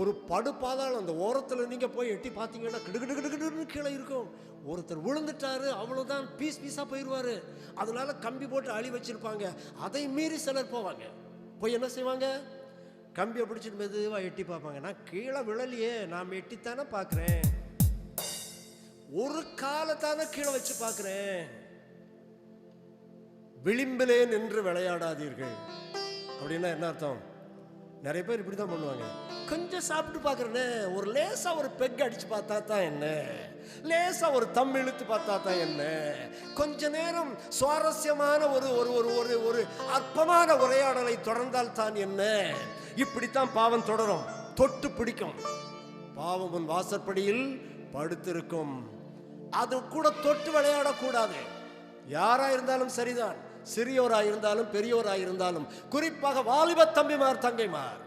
ஒரு படுப்பாதால் அந்த ஓரத்தில் நீங்கள் போய் எட்டி பார்த்தீங்கன்னா கிடுகிடு கிடுகிடுன்னு கீழே இருக்கும். ஒருத்தர் விழுந்துட்டாரு அவ்வளோதான் பீஸ் பீஸாக போயிடுவார் அதனால கம்பி போட்டு அழி வச்சிருப்பாங்க. அதை மீறி சிலர் போவாங்க. போய் என்ன செய்வாங்க? கம்பியை பிடிச்சிட்டு மெதுவாக எட்டி பார்ப்பாங்க. நான் கீழே விழலையே நான் எட்டித்தானே பார்க்குறேன். ஒரு காலத்தானே கீழே வச்சு பார்க்குறேன். விளிம்பிலே நின்று விளையாடாதீர்கள். அப்படின்னா என்ன அர்த்தம்? நிறைய பேர் இப்படி தான் பண்ணுவாங்க. கொஞ்சம் சாப்பிட்டு பார்க்குறேனே. ஒரு லேசா ஒரு பெக் அடிச்சு பார்த்தா தான் என்ன? லேசா ஒரு தம் இழுத்து பார்த்தா தான் என்ன? கொஞ்ச நேரம் சுவாரஸ்யமான ஒரு ஒரு ஒரு ஒரு ஒரு அற்பமான உரையாடலை தொடர்ந்தால் தான் என்ன? இப்படித்தான் பாவம் தொடரும். தொட்டு பிடிக்கும். பாவம் உன் வாசற்படியில் படுத்திருக்கும். அது கூட தொட்டு விளையாடக்கூடாது. யாரா இருந்தாலும் சரிதான். சிறியோராக இருந்தாலும் பெரியோராக இருந்தாலும் குறிப்பாக வாலிப தம்பிமார் தங்கைமார்.